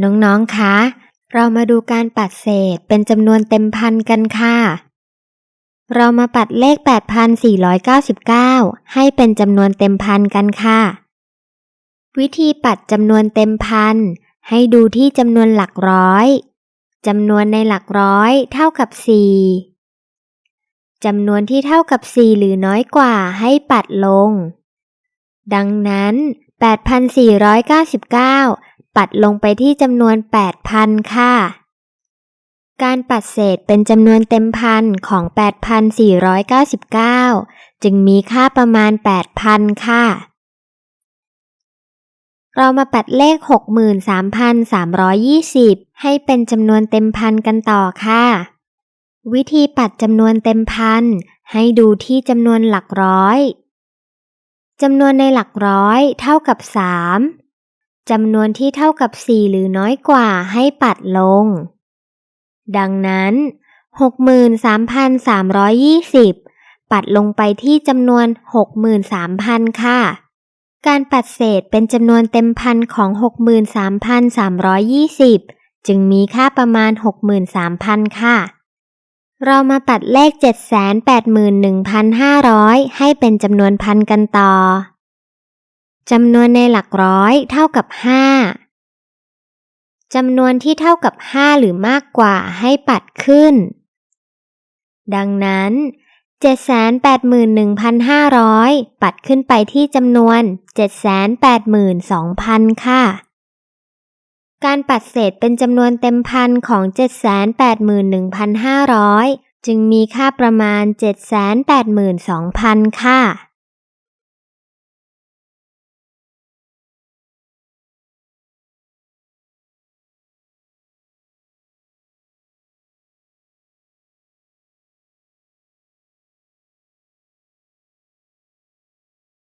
น้องๆ คะ เรามาดูการปัดเศษเป็นจำนวนเต็มพันกันค่ะ เรามาปัดเลข 8,499 ให้เป็นจำนวนเต็มพันกันค่ะ วิธีปัดจำนวนเต็มพันให้ดูที่จำนวนหลักร้อย จำนวนในหลักร้อยเท่ากับ 4 จำนวนที่เท่ากับ 4 หรือน้อยกว่าให้ปัดลง ดังนั้น 8,499 ปัดลงไปที่จำนวน 8,000 ค่ะ การปัดเศษเป็นจำนวนเต็มพันของ 8,499 จึงมีค่าประมาณ 8,000 ค่ะ เรามาปัดเลข 63,320 ให้เป็นจำนวนเต็มพันกันต่อค่ะ วิธีปัดจำนวนเต็มพันให้ดูที่จำนวนหลักร้อยจำนวนในหลักร้อยเท่ากับ 3 จำนวนที่เท่ากับ 4 หรือน้อยกว่าให้ปัดลง ดังนั้น 63,320 ปัดลงไปที่จำนวน 63,000 ค่ะ การปัดเศษเป็นจำนวนเต็มพันของ 63,320 จึงมีค่าประมาณ 63,000 ค่ะ เรามาปัดเลข 781,500 ให้เป็นจำนวนพันกันต่อ จำนวนในหลักร้อยเท่ากับ 5จำนวนที่เท่ากับ 5 หรือมากกว่าให้ปัดขึ้น ดังนั้น 781,500 ปัดขึ้นไปที่จำนวน 782,000 ค่ะ การปัดเศษเป็นจำนวนเต็มพันของ 781,500 จึงมีค่าประมาณ 782,000 ค่ะ